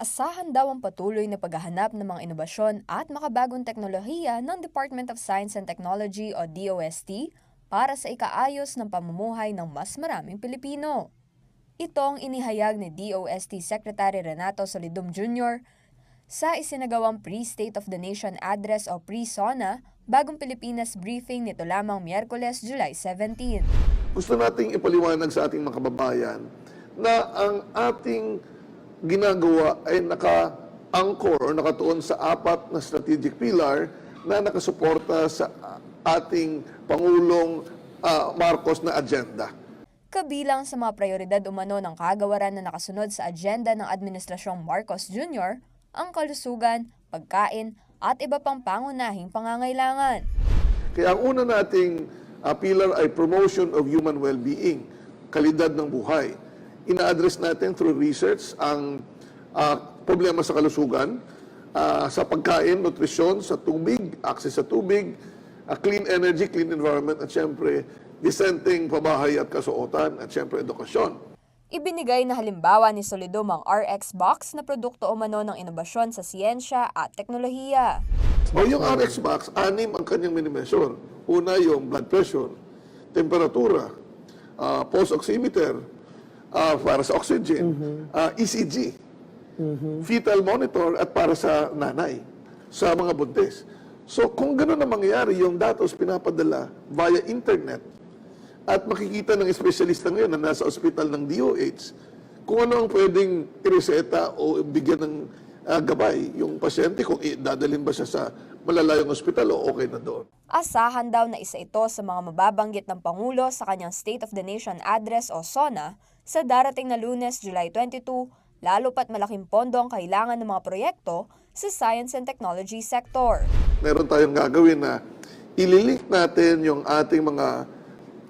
Asahan daw ang patuloy na paghahanap ng mga inobasyon at makabagong teknolohiya ng Department of Science and Technology o DOST para sa ikaayos ng pamumuhay ng mas maraming Pilipino. Ito ang inihayag ni DOST Secretary Renato Solidum Jr. sa isinagawang Pre-State of the Nation Address o Pre-SONA Bagong Pilipinas Briefing nito lamang Miyerkules, July 17. gusto nating ipaliwanag sa ating mga kababayan na ang ating ginagawa ay naka-anchor o nakatuon sa apat na strategic pillar na nakasuporta sa ating Pangulong ah, Marcos na agenda. Kabilang sa mga prioridad umano ng kagawaran na nakasunod sa agenda ng Administrasyong Marcos Jr., ang kalusugan, pagkain, at iba pang pangunahing pangangailangan. Kaya ang una nating ah, pillar ay promotion of human well-being, kalidad ng buhay. Ina-address natin through research ang ah, problema sa kalusugan, ah, sa pagkain, nutrisyon, sa tubig, access sa tubig, ah, clean energy, clean environment, at syempre, dissenting pabahay at kasuotan, at syempre, edukasyon. Ibinigay na halimbawa ni Solidum ang RX Box na produkto umano ng inobasyon sa siyensya at teknolohiya. O yung RX Max, anim ang kanyang minimeasure. Una yung blood pressure, temperatura, ah, pulse oximeter, ah, para sa oxygen, ah, ECG, fetal monitor at para sa nanay, sa mga buntis. So kung gano'n ang mangyayari, yung datos pinapadala via internet at makikita ng espesyalista ngayon na nasa ospital ng DOH kung ano ang pwedeng ireseta o bigyan ng ah, gabay yung pasyente kung dadalhin ba siya sa malalayong ospital o okay na doon. Asahan daw na isa ito sa mga mababanggit ng Pangulo sa kanyang State of the Nation Address o SONA sa darating na lunes, July 22, lalo pat malaking pondo ang kailangan ng mga proyekto sa science and technology sector. Meron tayong gagawin na ililink natin yung ating mga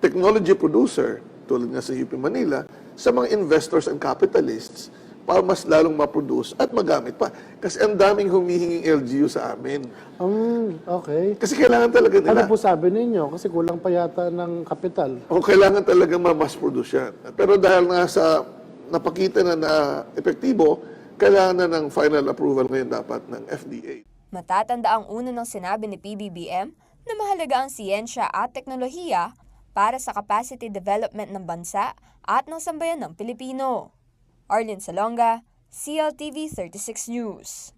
technology producer tulad nga sa UP Manila sa mga investors and capitalists para mas lalong ma-produce at magamit pa. Kasi ang daming humihinging LGU sa amin. Um, okay. Kasi kailangan talaga nila. Ano po sabi ninyo? Kasi kulang pa yata ng kapital. O kailangan talaga ma-mass produce yan. Pero dahil nga sa napakita na na epektibo, kailangan na ng final approval ngayon dapat ng FDA. Matatanda ang una ng sinabi ni PBBM na mahalaga ang siyensya at teknolohiya para sa capacity development ng bansa at ng sambayan ng Pilipino. Arlene Salonga, CLTV 36 News.